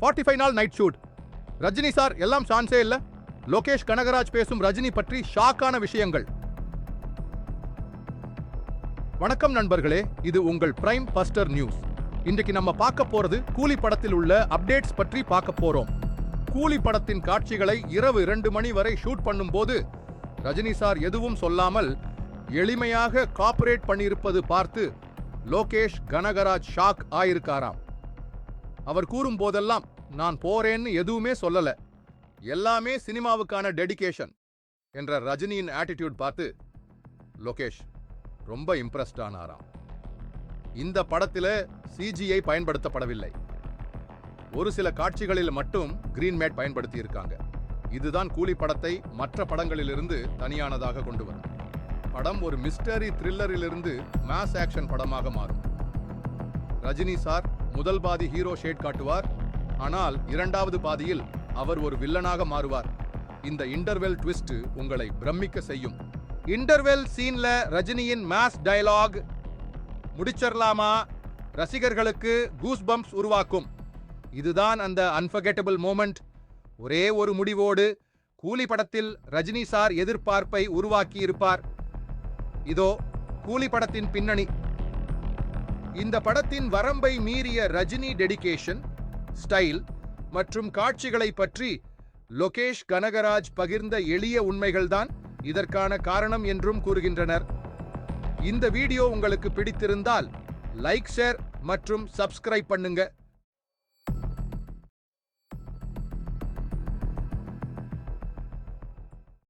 Forty five நாள் night shoot Rajini sir எல்லாம் சான்ஸே இல்லை. லோகேஷ் கனகராஜ் பேசும் ரஜினி பற்றி ஷாக்கான விஷயங்கள். வணக்கம் நண்பர்களே இது உங்கள் பிரைம் பஸ்டர் நியூஸ் இன்றைக்கு நம்ம பார்க்க போறது கூலி படத்தில் உள்ள அப்டேட்ஸ் பற்றி பார்க்க போறோம். கூலி படத்தின் காட்சிகளை இரவு இரண்டு மணி வரை ஷூட் பண்ணும்போது ரஜினி சார் எதுவும் சொல்லாமல் எளிமையாக காப்பரேட் பண்ணியிருப்பது பார்த்து லோகேஷ் கனகராஜ் ஷாக் ஆயிருக்காராம். அவர் கூறும் போதெல்லாம் நான் போறேன்னு எதுவுமே சொல்லல. எல்லாமே சினிமாவுக்கான டெடிகேஷன் என்ற ரஜினியின் ஆட்டிடியூட் பார்த்து லோகேஷ் ரொம்ப இம்ப்ரெஸ்ட் ஆனாராம். இந்த படத்தில் சிஜிஐ பயன்படுத்தப்படவில்லை. ஒரு சில காட்சிகளில் மட்டும் கிரீன் மேட் பயன்படுத்தி இருக்காங்க இதுதான் கூலி படத்தை மற்ற படங்களிலிருந்து தனியானதாக கொண்டு வரும். படம் ஒரு மிஸ்டரி த்ரில்லரிலிருந்து மாஸ் ஆக்ஷன் படமாக மாறும். ரஜினி சார் முதல் பாதி ஹீரோ ஷேட் காட்டுவார் ஆனால் இரண்டாவது பாதியில் அவர் ஒரு வில்லனாக மாறுவார். இந்த இன்டர்வெல் ட்விஸ்ட் உங்களை பிரமிக்க செய்யும். இன்டர்வெல் சீன்ல ரஜினியின் மாஸ் டயலாக் முடிச்சிடலாமா ரசிகர்களுக்கு கூஸ் பம்ப்ஸ் உருவாக்கும். இதுதான் அந்த அன்ஃபர்கெட்டபிள் மோமெண்ட் ஒரே ஒரு முடிவோடு கூலி படத்தில் ரஜினி சார் எதிர்பார்ப்பை உருவாக்கி இருப்பார் இதோ கூலி படத்தின் பின்னணி. இந்த படத்தின் வரம்பை மீறிய ரஜினி டெடிகேஷன் ஸ்டைல் மற்றும் காட்சிகளை பற்றி லோகேஷ் கனகராஜ் பகிர்ந்த எளிய உண்மைகள்தான் இதற்கான காரணம் என்றும் கூறுகின்றனர். இந்த வீடியோ உங்களுக்கு பிடித்திருந்தால் லைக் ஷேர் மற்றும் சப்ஸ்கிரைப் பண்ணுங்க.